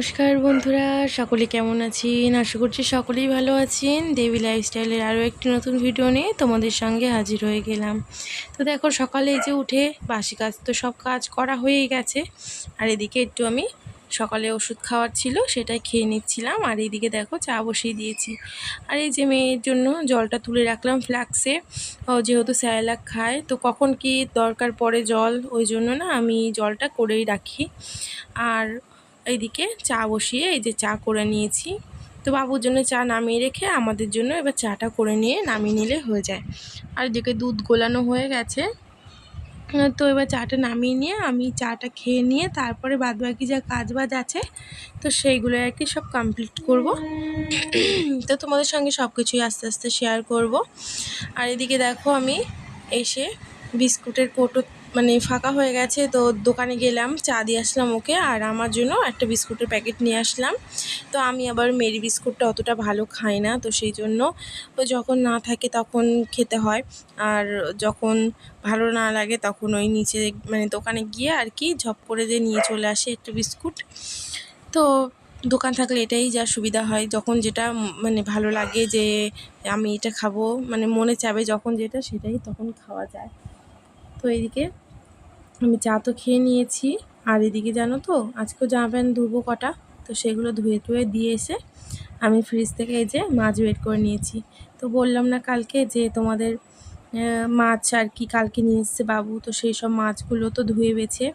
নমস্কার বন্ধুরা, সকলে কেমন আছেন? আশা করছি সকলেই ভালো আছেন। দেবী লাইফস্টাইলের আরও একটি নতুন ভিডিও নিয়ে তোমাদের সঙ্গে হাজির হয়ে গেলাম। তো দেখো, সকালে যে উঠে বাসি কাজ তো সব কাজ করা হয়েই গেছে। আর এদিকে একটু আমি সকালে ওষুধ খাওয়ার ছিল, সেটাই খেয়ে নিচ্ছিলাম। আর এইদিকে দেখো, চা বসিয়ে দিয়েছি। আর এই যে মেয়ের জন্য জলটা তুলে রাখলাম ফ্ল্যাক্সে ও যেহেতু স্যালাক খায়, তো কখন কি দরকার পড়ে জল, ওই জন্য না আমি জলটা করেই রাখি। আর এইদিকে চা বসিয়ে এই যে চা করে নিয়েছি। তো বাবুর জন্য চা নামিয়ে রেখে আমাদের জন্য এবার চাটা করে নিয়ে নামিয়ে নিলে হয়ে যায়। আর এদিকে দুধ গোলানো হয়ে গেছে। তো এবার চাটা নামিয়ে নিয়ে আমি চাটা খেয়ে নিয়ে তারপরে বাদবাকি যা কাজ বাজ আছে, তো সেইগুলো আর কি সব কমপ্লিট করব। তো তোমাদের সঙ্গে সব কিছুই আস্তে আস্তে শেয়ার করব। আর এদিকে দেখো আমি এসে বিস্কুটের কোটো মানে ফাঁকা হয়ে গেছে, তো দোকানে গেলাম, চা দিয়ে আসলাম ওকে, আর আমার জন্য একটা বিস্কুটের প্যাকেট নিয়ে আসলাম। তো আমি আবার মেরি বিস্কুটটা অতটা ভালো খাই না, তো সেই জন্য। ও যখন না থাকে তখন খেতে হয়, আর যখন ভালো না লাগে তখন ওই নিচে মানে দোকানে গিয়ে আর কি ঝপ করে যে নিয়ে চলে আসে একটা বিস্কুট। তো দোকান থাকলে এটাই যা সুবিধা হয়, যখন যেটা মানে ভালো লাগে যে আমি এটা খাব মানে মনে চাবে যখন যেটা সেটাই তখন খাওয়া যায়। তো এইদিকে আমি চা তো খেয়ে নিয়েছি। আর এদিকে জানো তো, আজকেও জামা প্যান্ট ধুবো কটা, তো সেগুলো ধুয়ে ধুয়ে দিয়ে এসে আমি ফ্রিজ থেকে এই যে মাছ বের করে নিয়েছি। তো বললাম না কালকে যে তোমাদের মাছ আর কি কালকে নিয়ে এসছে বাবু, তো সেই সব মাছগুলো তো ধুয়ে বেছে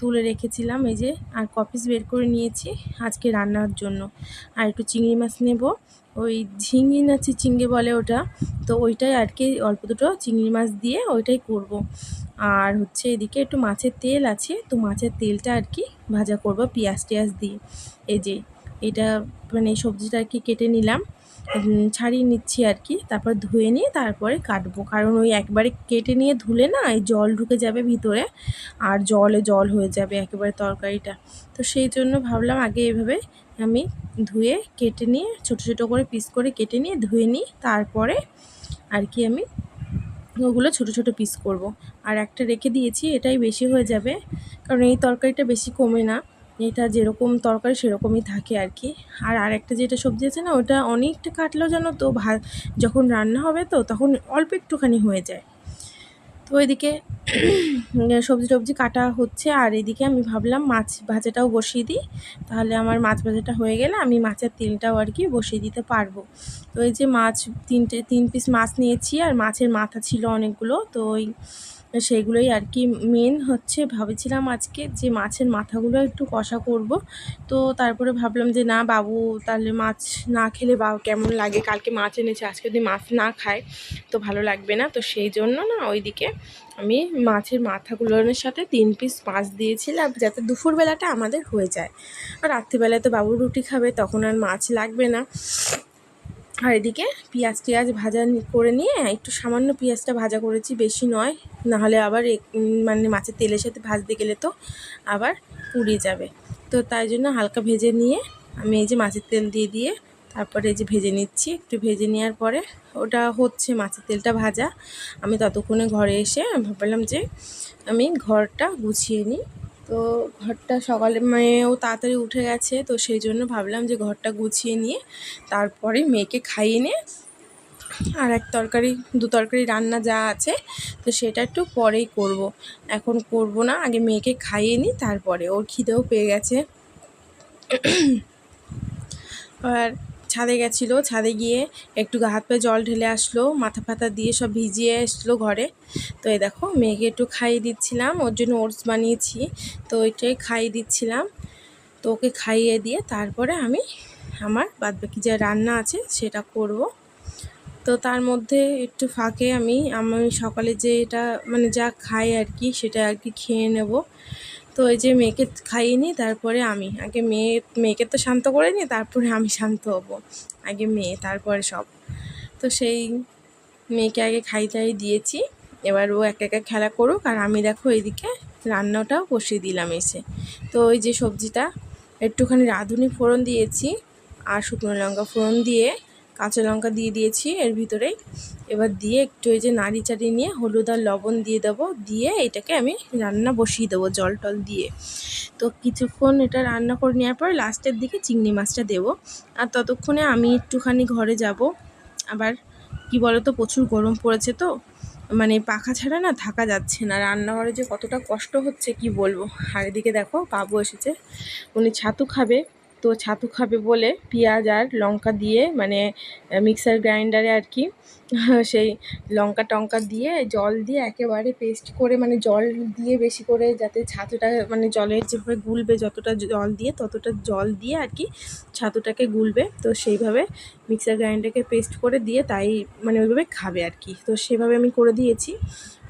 তুলে রেখেছিলাম, এই যে, আর কপিস বের করে নিয়েছি আজকে রান্নার জন্য আর একটু চিংড়ি মাছ নেব, ওই ঝিঙি না চিচিঙ্গে বলে ওটা, তো ওইটাই আর কি অল্প দুটো চিংড়ি মাছ দিয়ে ওইটাই করব। আর হচ্ছে এদিকে একটু মাছের তেল আছে, তো মাছের তেলটা আর কি ভাজা করব পেঁয়াজ টিয়াজ দিয়ে এই যে এটা মানে সবজিটা আর কি কেটে নিলাম ছাড়িয়ে নিচ্ছি আর কি, তারপর ধুয়ে নিয়ে তারপরে কাটবো। কারণ ওই একবারে কেটে নিয়ে ধুলে না, এই জল ঢুকে যাবে ভিতরে, আর জলে জল হয়ে যাবে একেবারে তরকারিটা। তো সেই জন্য ভাবলাম আগে এভাবে আমি ধুয়ে কেটে নিয়ে, ছোট ছোট করে পিস করে কেটে নিয়ে ধুয়ে নিই, তারপরে আর কি আমি ওগুলো ছোট ছোট পিস করব। আর একটা রেখে দিয়েছি, এটাই বেশি হয়ে যাবে, কারণ এই তরকারিটা বেশি কমে না। এটা যেরকম তরকারি সেরকমই থাকে আর কি। আর আরেকটা যেটা সবজি আছে না, ওটা অনেকটা কাটলেও যেন তো ভা, যখন রান্না হবে তো তখন অল্প একটুখানি হয়ে যায়। তো ওইদিকে সবজি টবজি কাটা হচ্ছে, আর এদিকে আমি ভাবলাম মাছ ভাজাটাও বসিয়ে দিই। তাহলে আমার মাছ ভাজাটা হয়ে গেলে আমি মাছের তেলটাও আর কি বসিয়ে দিতে পারব। তো এই যে মাছ তিনটে, তিন পিস মাছ নিয়েছি, আর মাছের মাথা ছিল অনেকগুলো, তো ওই সেইগুলোই আর কি মেন হচ্ছে। ভাবেছিলাম আজকে যে মাছের মাথাগুলো একটু কষা করব। তো তারপরে ভাবলাম যে না বাবু, তাহলে মাছ না খেলে বা কেমন লাগে? কালকে মাছ এনেছে, আজকে যদি মাছ না খায়, তো ভালো লাগবে না। তো সেই জন্য না ওইদিকে আমি মাছের মাথাগুলোর সাথে তিন পিস মাছ দিয়েছিলাম, যাতে দুপুরবেলাটা আমাদের হয়ে যায়। আর রাত্রিবেলায় তো বাবু রুটি খাবে, তখন আর মাছ লাগবে না। আর এদিকে পেঁয়াজ টিয়াজ ভাজা করে নিয়ে একটু সামান্য পেঁয়াজটা ভাজা করেছি, বেশি নয়। নাহলে আবার মানে মাছের তেলের সাথে ভাজতে গেলে তো আবার পুড়ে যাবে। তো তাই জন্য হালকা ভেজে নিয়ে আমি এই যে মাছের তেল দিয়ে দিয়ে তারপরে এই যে ভেজে নিচ্ছি, একটু ভেজে নেওয়ার পরে ওটা হচ্ছে মাছের তেলটা ভাজা। আমি ততক্ষণে ঘরে এসে ভাবলাম যে আমি ঘরটা গুছিয়ে নিই। তো ঘরটা সকালে মেয়েও তাড়াতাড়ি উঠে গেছে, তো সেই জন্য ভাবলাম যে ঘরটা গুছিয়ে নিয়ে তারপরে মেয়েকে খাইয়ে নিয়ে আর এক তরকারি, দু তরকারি রান্না যা আছে, তো সেটা একটু পরেই করব। এখন করব না, আগে মেয়েকে খাইয়ে নিই, তারপরে। ওর খিদেও পেয়ে গেছে। আর ছাদে গেছিল, ছাদে গিয়ে একটু হাত পায়ে জল ঢেলে আসলো, মাথা ফাতা দিয়ে সব ভিজিয়ে আসলো ঘরে। তো এই দেখো, মেয়েকে একটু খাইয়ে দিচ্ছিলাম, ওর জন্য ওটস বানিয়েছি, তো ওইটাই খাইয়ে দিচ্ছিলাম। তো ওকে খাইয়ে দিয়ে তারপরে আমি আমার বাদবাকি যা রান্না আছে সেটা করব। তো তার মধ্যে একটু ফাঁকে আমি আমি সকালে যে এটা মানে যা খাই আর কি, সেটা আর কি খেয়ে নেব। তো ওই যে মেয়েকে খাইয়ে নিই, তারপরে আমি। আগে মেয়ে, মেয়েকে তো শান্ত করে নিই, তারপরে আমি শান্ত হব। আগে মেয়ে, তারপরে সব। তো সেই মেয়েকে আগে খাই টাই দিয়েছি। এবার ও এক একা খেলা করুক, আর আমি দেখো এইদিকে রান্নাটাও বসিয়ে দিলাম এসে। তো ওই যে সবজিটা, একটুখানি রাঁধুনি ফোড়ন দিয়েছি, আর শুকনো লঙ্কা ফোড়ন দিয়ে কাঁচা লঙ্কা দিয়ে দিয়েছি এর ভিতরেই। এবার দিয়ে একটু এই যে নাড়ি চাড়িয়ে নিয়ে হলুদ আর লবণ দিয়ে দেবো। দিয়ে এটাকে আমি রান্না বসিয়ে দেবো জল টল দিয়ে। তো কিছুক্ষণ এটা রান্না করে নেওয়ার পর লাস্টের দিকে চিংড়ি মাছটা দেবো। আর ততক্ষণে আমি একটুখানি ঘরে যাব। আবার কি বলো তো প্রচুর গরম পড়েছে তো। মানে পাখা ছাড়া না থাকা যাচ্ছে না। রান্নাঘরে যে কতটা কষ্ট হচ্ছে, কি বলব। আর এদিকে দেখো, বাবু এসেছে। উনি ছাতু খাবে। তো ছাতু খাবে বলে পেঁয়াজ আর লঙ্কা দিয়ে মানে মিক্সার গ্রাইন্ডারে আর কি, সেই লঙ্কা টঙ্কা দিয়ে, জল দিয়ে একেবারে পেস্ট করে মানে জল দিয়ে বেশি করে যাতে ছাতুটা মানে জলের যেভাবে গুলবে, যতটা জল দিয়ে, ততটা জল দিয়ে আর কি ছাতুটাকে গুলবে। তো সেইভাবে মিক্সার গ্রাইন্ডারকে পেস্ট করে দিয়ে তাই মানে ওইভাবে খাবে আর কি। তো সেভাবে আমি করে দিয়েছি।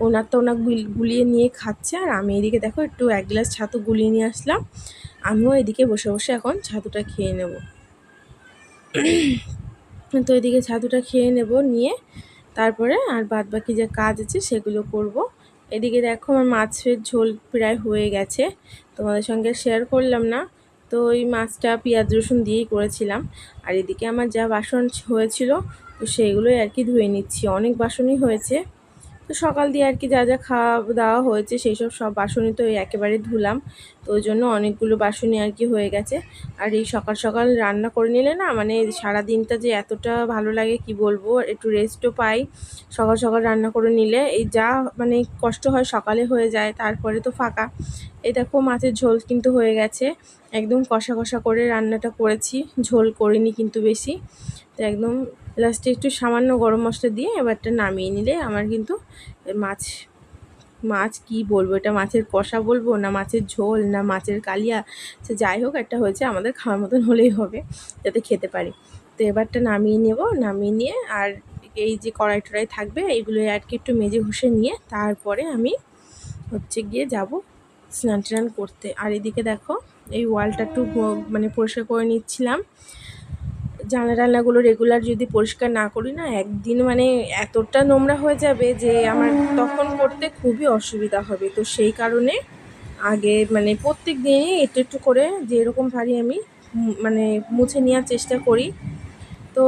ওনার তো ওনার গুলিয়ে নিয়ে খাচ্ছে। আর আমি এদিকে দেখো একটু এক গ্লাস ছাতু গুলিয়ে নিয়ে আসলাম। আমিও এদিকে বসে বসে এখন ছাতুটা খেয়ে নেব। তো এদিকে ছাতুটা খেয়ে নেব, নিয়ে তারপরে আর বাদ বাকি যে কাজ আছে সেগুলো করব। এদিকে দেখো আমার মাছের ঝোল প্রায় হয়ে গেছে, তোমাদের সঙ্গে শেয়ার করলাম না। তো ওই মাছটা পেঁয়াজ রসুন দিয়েই করেছিলাম। আর এদিকে আমার যা বাসন হয়েছিল, তো সেইগুলোই আর কি ধুয়ে নিচ্ছি। অনেক বাসনই হয়েছে। তো সকাল দিয়ে আর কি যা যা খাওয়া দাওয়া হয়েছে সেই সব সব বাসনই তো একেবারে ধুলাম। তো ওই জন্য অনেকগুলো বাসনই আর কি হয়ে গেছে। আর এই সকাল সকাল রান্না করে নিলে না মানে সারা দিনটা যে এতটা ভালো লাগে কি বলব, একটু রেস্টও পাই। সকাল সকাল রান্না করে নিলে এই যা মানে কষ্ট হয় সকালে হয়ে যায়, তারপরে তো ফাঁকা। এই দেখো মাছের ঝোল কিন্তু হয়ে গেছে। একদম কষা কষা করে রান্নাটা করেছি, ঝোল করিনি কিন্তু বেশি। তো একদম লাস্টে একটু সামান্য গরম মশলা দিয়ে এবারটা নামিয়ে নিলে আমার কিন্তু মাছ মাছ কি বলব? এটা মাছের কষা বলব না মাছের ঝোল না মাছের কালিয়া? সে যাই হোক, একটা হয়েছে আমাদের খাওয়ার মতন হলেই হবে, যাতে খেতে পারি। তো এবারটা নামিয়ে নেব, নামিয়ে নিয়ে আর এই যে কড়াই টড়াই থাকবে এইগুলো আর কি একটু মেজে ঘষে নিয়ে তারপরে আমি হচ্ছে গিয়ে যাব স্নান টান করতে। আর এদিকে দেখো, এই ওয়ালটা একটু মানে পরিষ্কার করে নিচ্ছিলাম। জানলা টানলাগুলো রেগুলার যদি পরিষ্কার না করি না, একদিন মানে এতটা নোংরা হয়ে যাবে যে আমার তখন করতে খুবই অসুবিধা হবে। তো সেই কারণে আগে মানে প্রত্যেক দিনই একটু একটু করে যেরকম পারি আমি মানে মুছে নেওয়ার চেষ্টা করি। তো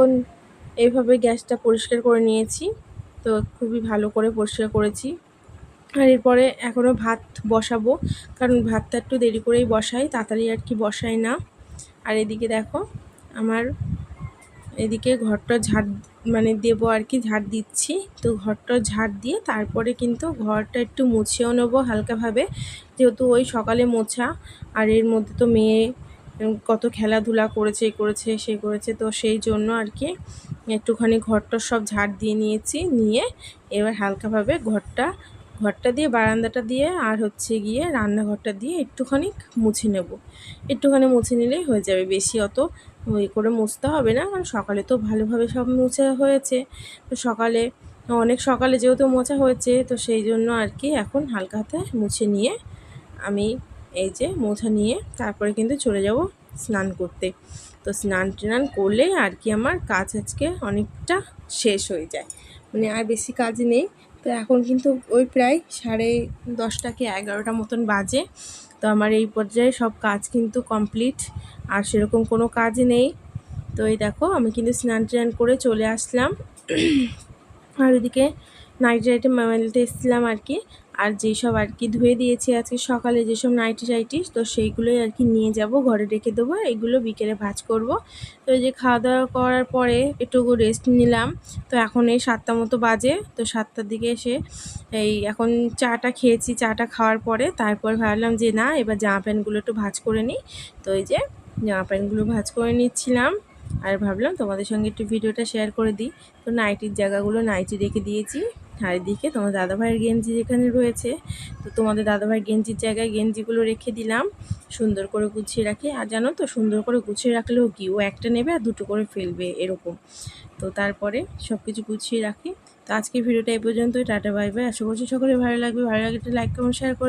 এইভাবে গ্যাসটা পরিষ্কার করে নিয়েছি। তো খুবই ভালো করে পরিষ্কার করেছি। আর এরপরে এখনও ভাত বসাবো, কারণ ভাতটা একটু দেরি করেই বসাই, তাড়াতাড়ি আর কি বসাই না। আর এদিকে দেখো, আমার এদিকে ঘরটা ঝাড় মানে দেবো আর কি, ঝাড় দিচ্ছি। তো ঘরটা ঝাড় দিয়ে তারপরে কিন্তু ঘরটা একটু মুছেও নেব হালকাভাবে। যেহেতু ওই সকালে মোছা, আর এর মধ্যে তো মেয়ে কত খেলাধুলা করেছে করেছে, সে করেছে, তো সেই জন্য আর কি একটুখানি ঘরটা সব ঝাড় দিয়ে নিয়েছি, নিয়ে এবার হালকাভাবে ঘরটা ঘরটা দিয়ে, বারান্দাটা দিয়ে আর হচ্ছে গিয়ে রান্নাঘরটা দিয়ে একটুখানি মুছে নেব। একটুখানি মুছে নিলেই হয়ে যাবে। বেশি অত ওই করে মুছতে হবে না, কারণ সকালে তো ভালোভাবে সব মুছে হয়েছে। তো সকালে, অনেক সকালে যেহেতু মোছা হয়েছে, তো সেই জন্য আর কি এখন হালকা হাতে মুছে নিয়ে আমি এই যে মোছা নিয়ে তারপরে কিন্তু চলে যাব স্নান করতে। তো স্নান টান করলেই আর কি আমার কাজ আজকে অনেকটা শেষ হয়ে যায়। মানে আর বেশি কাজ নেই। তো এখন কিন্তু ওই প্রায় সাড়ে দশটা কি এগারোটা মতন বাজে। তো আমার এই পর্যায়ে সব কাজ কিন্তু কমপ্লিট, আর সেরকম কোনো কাজ নেই। তো এই দেখো, আমি কিন্তু স্নান টান করে চলে আসলাম। আর ওইদিকে নাইট রাইটে মেলতে এসেছিলাম আর কি। আর যেসব আর কি ধুয়ে দিয়েছি আজকে সকালে যেসব নাইটি টাইটি তো সেইগুলোই আর কি নিয়ে যাব, ঘরে রেখে দেবো। এগুলো বিকেলে ভাজ করব। তো এই যে খাওয়া দাওয়া করার পরে একটু রেস্ট নিলাম। তো এখন এই সাতটা মতো বাজে, তো সাতটার দিকে এসে এই এখন চাটা খেয়েছি, চাটা খাওয়ার পরে তারপর ভাবলাম যে না, এবার জামা প্যান্টগুলো একটু ভাজ করে নিই। তো এই যে জামা প্যান্টগুলো ভাজ করে নিচ্ছিলাম। আর ভাবলাম তোমাদের সঙ্গে একটু ভিডিওটা শেয়ার করে দিই। তো নাইটির জায়গাগুলো নাইটি রেখে দিয়েছি। চারিদিকে তোমার দাদাভাইয়ের গেঞ্জি যেখানে রয়েছে, তো তোমাদের দাদাভাইয়ের গেঞ্জির জায়গায় গেঞ্জিগুলো রেখে দিলাম, সুন্দর করে গুছিয়ে রাখি। আর জানো তো, সুন্দর করে গুছিয়ে রাখলেও কি, ও একটা নেবে আর দুটো করে ফেলবে এরকম। তো তারপরে সব কিছু গুছিয়ে রাখি। তো আজকে ভিডিওটা এই পর্যন্তই, টাটা, বাই বাই। আশা করছি সকলে ভালো লাগবে। ভালো লাগলে লাইক কমেন্ট শেয়ার করে